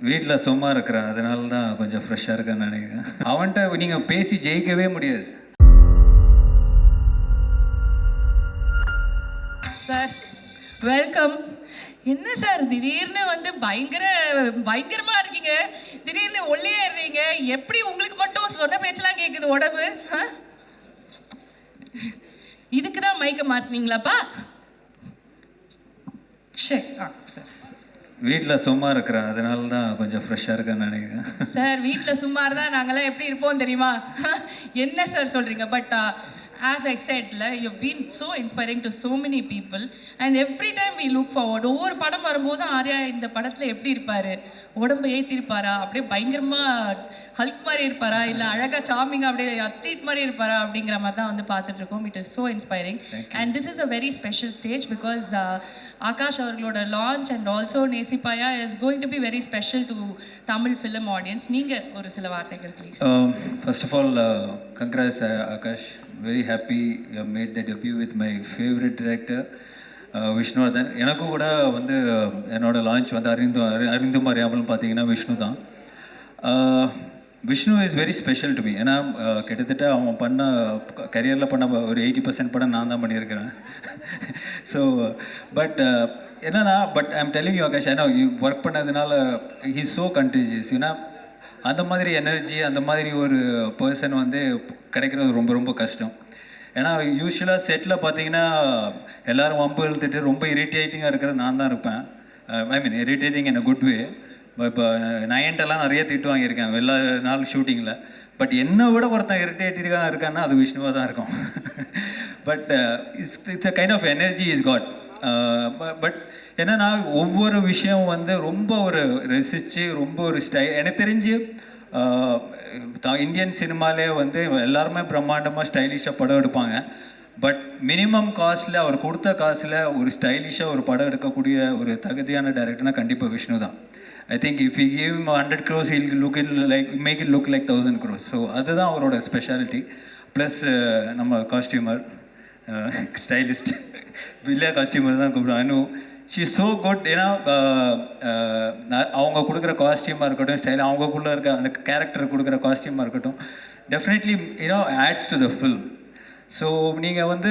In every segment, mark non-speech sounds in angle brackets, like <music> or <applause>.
வீட்டில் சும்மா இருக்கிறேன். அதனால தான் கொஞ்சம் ஃப்ரெஷ்ஷாக இருக்கேன்னு நினைக்கிறேன். அவன்கிட்ட நீங்கள் பேசி ஜெயிக்கவே முடியாது. சார் வெல்கம் என்ன சார் திடீர்னு வந்து பயங்கர பயங்கரமா இருக்கீங்க. திடீர்னு ஒல்லியாடுறீங்க எப்படி உங்களுக்கு மட்டும் சொன்ன பேச்செல்லாம் கேட்குது உடம்பு? ஆ? இதுக்கு தான் மயக்க மாட்டினீங்களாப்பா சரி ஆ சார் வீட்டில் சும்மா இருக்கிறேன். அதனால தான் கொஞ்சம் ஃப்ரெஷ்ஷாக இருக்கேன்னு நினைக்கிறேன். சார் வீட்டில் சும்மா இருந்தால் நாங்களாம் எப்படி இருப்போம் தெரியுமா? என்ன சார் சொல்கிறீங்க but as I said you been so inspiring to so many people and every time we look forward ஒவ்வொரு படம் வரும்போது ஆர்யா இந்த படத்தில் எப்படி இருப்பார்? உடம்பு ஏற்றிருப்பாரா அப்படியே பயங்கரமாக ஹல்க் மாதிரி இருப்பாரா? இல்லை அழகாக சாமிங்க அப்படியே அத்லீட் மாதிரி இருப்பாரா? அப்படிங்கிற மாதிரி தான் வந்து பார்த்துட்டு இருக்கோம் it is so inspiring and this is a very special stage because Akash அவர்களோட launch and also Nesippaya is going to be very special to Tamil film audience நீங்கள் ஒரு சில வார்த்தைகள் please first of all congrats Akash very happy you made the debut with my favourite director Vishnuvardhan எனக்கும் கூட வந்து என்னோடய launch வந்து அறிந்து அறி- அறிந்தும் அறியாமலும் பார்த்தீங்கன்னா விஷ்ணு தான். Vishnu is very special to me ஏன்னா கிட்டத்தட்ட அவன் பண்ண கரியரில் பண்ண ஒரு எயிட்டி பர்சன்ட் படம் நான் தான் பண்ணியிருக்கிறேன். <laughs> ஸோ பட் என்னன்னா but I'm telling you Akash ஏன்னா ஒர்க் பண்ணதுனால ஹீ ஸோ கண்டேஜியஸ் ஏன்னா அந்த மாதிரி எனர்ஜி அந்த மாதிரி ஒரு பர்சன் வந்து கிடைக்கிறது ரொம்ப ரொம்ப கஷ்டம். ஏன்னா யூஸ்வலாக செட்டில் பார்த்தீங்கன்னா எல்லோரும் வம்பு இழுத்துட்டு ரொம்ப இரிட்டேட்டிங்காக இருக்கிறது நான் தான் இருப்பேன். ஐ மீன் irritating in a good way இப்போ நயன்ட்டெல்லாம் நிறைய திட்டு வாங்கியிருக்கேன் எல்லா நாள் ஷூட்டிங்கில் பட் என்னை விட ஒருத்தன் இரிட்டேட்டிங்காக இருக்கான்னா அது விஷ்ணுவாக தான் இருக்கும். But it's it's a kind of energy is got but என்னன்னா ஒவ்வொரு விஷயம் வந்து ரொம்ப ஒரு ரசித்து ரொம்ப ஒரு ஸ்டை எனக்கு தெரிஞ்சு இந்தியன் சினிமாலே வந்து எல்லாருமே பிரம்மாண்டமாக ஸ்டைலிஷாக படம் எடுப்பாங்க. பட் மினிமம் காஸ்ட்டில் அவர் கொடுத்த காசில் ஒரு ஸ்டைலிஷாக ஒரு படம் எடுக்கக்கூடிய ஒரு தகுதியான டைரக்டர்னா கண்டிப்பாக விஷ்ணு தான். I think if you give hundred crores I'll look in like make it look like thousand crores so அதுதான் அவரோட ஸ்பெஷாலிட்டி ப்ளஸ் நம்ம காஸ்டியூமர் ஸ்டைலிஸ்ட் வில்லியா காஸ்டியூமர் தான் கூப்பிடுவோம் அனு ஷி ஸோ குட் ஏன்னா uh, uh, அவங்க கொடுக்குற காஸ்டியூமாக இருக்கட்டும் ஸ்டைல் அவங்கக்குள்ளே இருக்க அந்த கேரக்டர் கொடுக்குற காஸ்டியூமாக இருக்கட்டும் definitely you know adds to the film so நீங்கள் வந்து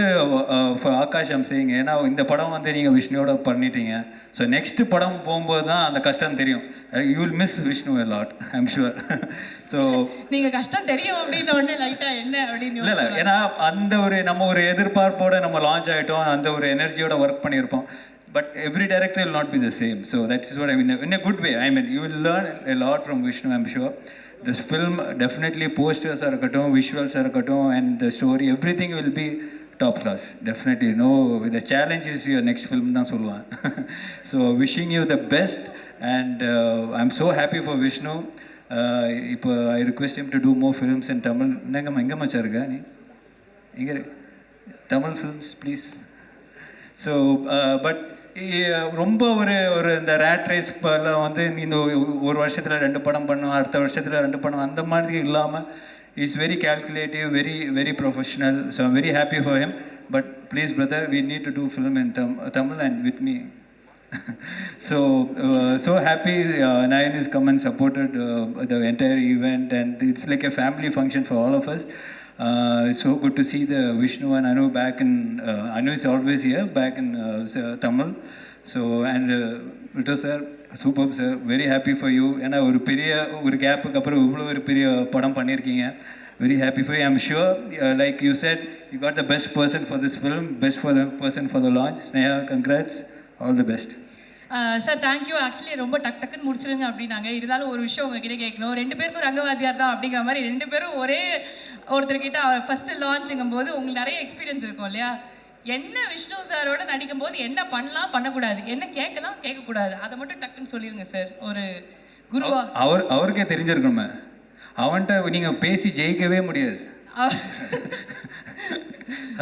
for ஆகாஷ் அம் செய்யுங்க ஏன்னா இந்த படம் வந்து நீங்கள் விஷ்ணுவோட பண்ணிட்டீங்க. ஸோ நெக்ஸ்ட் படம் போகும்போது தான் அந்த கஷ்டம் தெரியும். You will miss Vishnu a lot I'm sure so நீங்கள் கஷ்டம் தெரியும் அப்படின்னு லைட்டாக என்ன அப்படின்னு இல்லை இல்லை ஏன்னா அந்த ஒரு நம்ம ஒரு எதிர்பார்ப்போட நம்ம லான்ச் ஆகிட்டோம் அந்த ஒரு எனர்ஜியோட ஒர்க் பண்ணியிருப்போம். But every director will not be the same so that is what I mean in a good way I mean you will learn a lot from Vishnu I'm sure this film definitely போஸ்டர்ஸாக இருக்கட்டும் விஷுவல்ஸாக இருக்கட்டும் and the story everything will be top class definitely no the challenge is your next film தான் சொல்லுவேன். So wishing you the best and I am so happy for Vishnu இப்போ I request him to do more films in Tamil என்னங்க எங்கே மச்சா இருக்கா? நீ இங்கே Tamil films please so but ரொம்ப ஒரு ஒரு இந்த ரேட் ரேஸ் எல்லாம் வந்து இந்த ஒரு வருஷத்தில் ரெண்டு படம் பண்ணும் அடுத்த வருஷத்தில் ரெண்டு படம் அந்த மாதிரி இல்லாமல் is very calculative very very professional so I'm very happy for him but please brother we need to do film in them Tamil and with me so so happy Nayan is come and supported the entire event and it's like a family function for all of us uh, it's so good to see the Vishnu and Anu back in uh, Anu is always here back in uh, uh Tamil. So and uh, Vito sir super sir very happy for you ஏன்னா ஒரு பெரிய ஒரு கேப்புக்கு அப்புறம் இவ்வளோ ஒரு பெரிய படம் பண்ணியிருக்கீங்க very happy for I'm sure like you said you got the best person for this film best for the person for the launch Sneha congrats all the best sir thank you actually ரொம்ப டக் டக்குன்னு முடிச்சிருங்க அப்படின்னாங்க. இருந்தாலும் ஒரு விஷயம் உங்ககிட்ட கேட்கணும். ரெண்டு பேருக்கும் ரங்கவாத்தியார் தான் அப்படிங்கிற மாதிரி ரெண்டு பேரும் ஒரே ஒருத்தர்கிட்ட ஃபர்ஸ்ட் லான்ச்சுங்கும் போது உங்களுக்கு நிறைய எக்ஸ்பீரியன்ஸ் இருக்கும் இல்லையா? என்ன விஷ்ணு சாரோட நடிக்கும் போது என்ன பண்ணலாம் பண்ணக்கூடாது என்ன கேட்கலாம் கேட்கக்கூடாது அதை மட்டும் டக்குன்னு சொல்லிருங்க சார் ஒரு குருவா. அவர் அவருக்கே தெரிஞ்சிருக்கணுமே. அவன்கிட்ட நீங்கள் பேசி ஜெயிக்கவே முடியாது.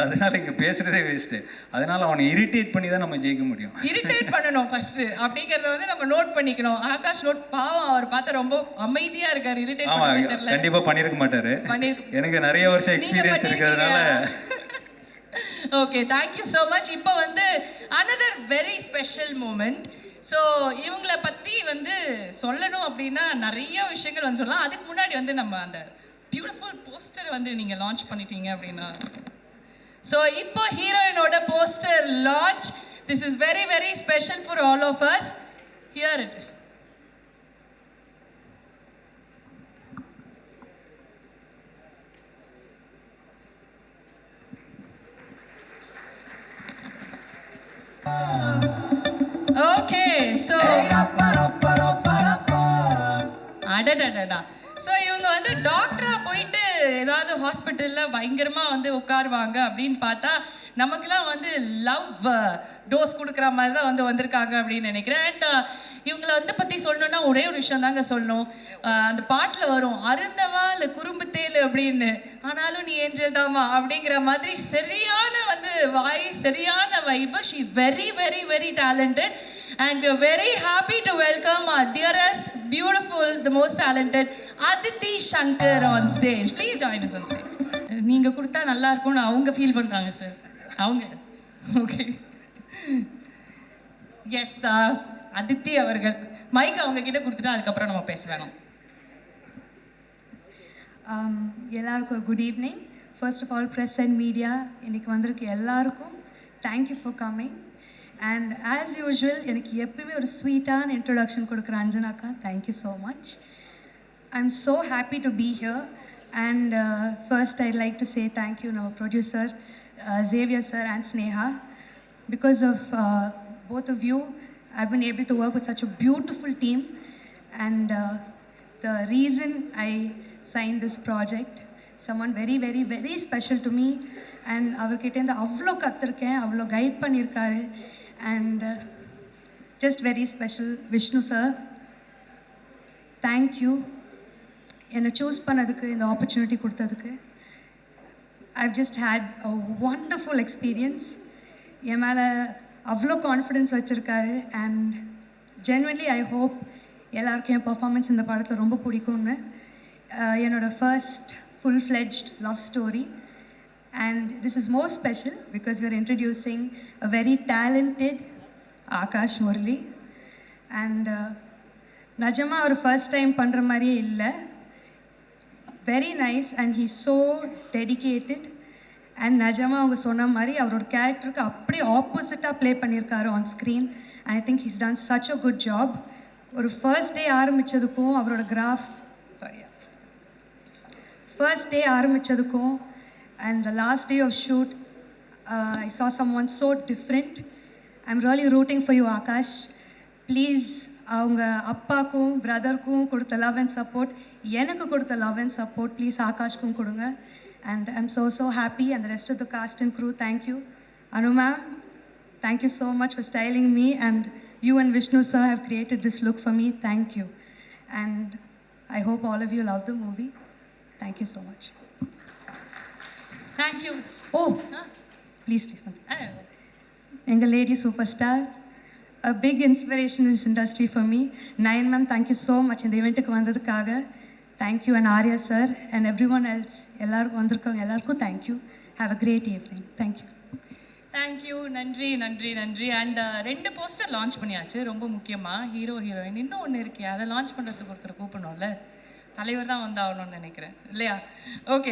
அதனால இங்கே பேசுகிறதே வேஸ்ட்டு அதனால அவனை இரிட்டேட் பண்ணி தான் நம்ம ஜெயிக்க முடியும். இரிட்டேட் பண்ணணும் ஃபர்ஸ்ட் அப்படிங்கறத வந்து நம்ம நோட் பண்ணிக்கணும். ஆகாஷ் நோட் பாவம் அவர் பார்த்தா ரொம்ப அமைதியா இருக்காரு. இரிட்டேட் பண்ணவே தெரியல. கண்டிப்பாக பண்ணியிருக்க மாட்டாரு. பண்ணிருக்கு எனக்கு நிறைய வருஷம் நீங்க எக்ஸ்பீரியன்ஸ் இருக்கிறதுனால. ஓகே தேங்க்யூ ஸோ மச் இப்போ வந்து another very special moment so இவங்கள பற்றி வந்து சொல்லணும் அப்படின்னா நிறைய விஷயங்கள் வந்து சொல்லலாம். அதுக்கு முன்னாடி வந்து நம்ம அந்த பியூட்டிஃபுல் போஸ்டர் வந்து நீங்கள் லான்ச் பண்ணிட்டீங்க அப்படின்னா. ஸோ இப்போ ஹீரோயினோட poster launch this is very very special for all of us here it is okay so அடடடடா. ஸோ இவங்க வந்து டாக்டராக போயிட்டு ஏதாவது ஹாஸ்பிட்டலில் பயங்கரமாக வந்து உட்காருவாங்க அப்படின்னு பார்த்தா நமக்குலாம் வந்து லவ் டோஸ் கொடுக்குற மாதிரி தான் வந்து வந்திருக்காங்க அப்படின்னு நினைக்கிறேன். அண்ட் uh, இவங்கள வந்து பற்றி சொல்லணும்னா ஒரே ஒரு விஷயம் தாங்க சொல்லணும். Uh, அந்த பாட்டில் வரும் அருந்தவா இல்லை குறும்பு தேல் அப்படின்னு. ஆனாலும் நீ ஏஞ்சல் தாமா அப்படிங்கிற மாதிரி சரியான வந்து வாய் சரியான வைப்பு she is very very very talented And we're very happy to welcome our dearest, beautiful, the most talented Aditi Shankar on stage. Please join us on stage. நீங்க கொடுத்தா நல்லா இருக்கும்னு அவங்க ஃபீல் பண்றாங்க சார் அவங்க. ஓகே எஸ் அதித்தி அவர்கள். Mic அவங்க கிட்ட கொடுத்துட்டு அதுக்கப்புறம் நம்ம பேச வேணும் Um, எல்லாருக்கும் ஒரு good evening first of all press and media இன்னைக்கு வந்திருக்கு எல்லாருக்கும் thank you for coming and as usual எனக்கு எப்பயுமே ஒரு ஸ்வீட்டான இன்ட்ரொடக்ஷன் கொடுக்குற அஞ்சனாக்கா thank you so much I am so happy to be here and first I like to say thank you நம்ம producer Xavier sir and Sneha because of both of you I been able to work with such a beautiful team and the reason I sign this project someone very very very special to me and அவர்கிட்டேருந்து அவ்வளோ கற்றுருக்கேன் அவ்வளோ guide பண்ணியிருக்காரு and just very special Vishnu sir thank you என்னை choose பண்ணதுக்கு இந்த opportunity கொடுத்ததுக்கு. I've just had a wonderful experience என் மேலே அவ்வளோ கான்ஃபிடென்ஸ் வச்சுருக்காரு. அண்ட் ஜென்வன்லி ஐ ஹோப் எல்லாருக்கும் என் பர்ஃபார்மன்ஸ் இந்த படத்தில் ரொம்ப பிடிக்கும்னு. என்னோடய first full fledged love story and this is more special because you're introducing a very talented Akash Murali and நிஜமாக அவர் ஃபர்ஸ்ட் டைம் பண்ணுற மாதிரியே இல்லை. Very nice and he so dedicated and நிஜமாக அவங்க சொன்ன மாதிரி அவரோட கேரக்டருக்கு அப்படியே ஆப்போசிட்டாக ப்ளே பண்ணியிருக்காரு on screen I think he's done such a good job ஒரு ஃபர்ஸ்ட் டே ஆரம்பித்ததுக்கும் அவரோட கிராஃப் சாரி ஃபர்ஸ்ட் டே ஆரம்பித்ததுக்கும் and the last day of shoot I saw someone so different I'm really rooting for you Akash please அவங்க அப்பாக்கும் பிரதருக்கும் கொடுத்த love and support எனக்கு கொடுத்த லவ் அண்ட் சப்போர்ட் ப்ளீஸ் ஆகாஷ்க்கும் கொடுங்க and I'm so so happy and rest of the cast and crew thank you Anu ma'am Thank you so much for styling me, and you and Vishnu sir have created this look for me. Thank you. And I hope all of you love the movie. Thank you so much. Thank you Oh, please, please. one second. எங்கள் lady super star a big inspiration is industry for me Nayan ma'am thank you so much இந்த இவெண்ட்டுக்கு வந்ததுக்காக. Thank you and Arya sir and everyone else எல்லாருக்கும் வந்திருக்கவங்க எல்லாருக்கும் thank you have a great evening thank you thank you நன்றி நன்றி நன்றி. And ரெண்டு poster launch பண்ணியாச்சு. ரொம்ப முக்கியமாக ஹீரோ ஹீரோயின் இன்னும் ஒன்று இருக்கே. அதை லான்ச் பண்ணுறதுக்கு ஒருத்தர் கூப்பிடணும்ல. தலைவர் தான் வந்தாகணும்னு நினைக்கிறேன். இல்லையா? ஓகே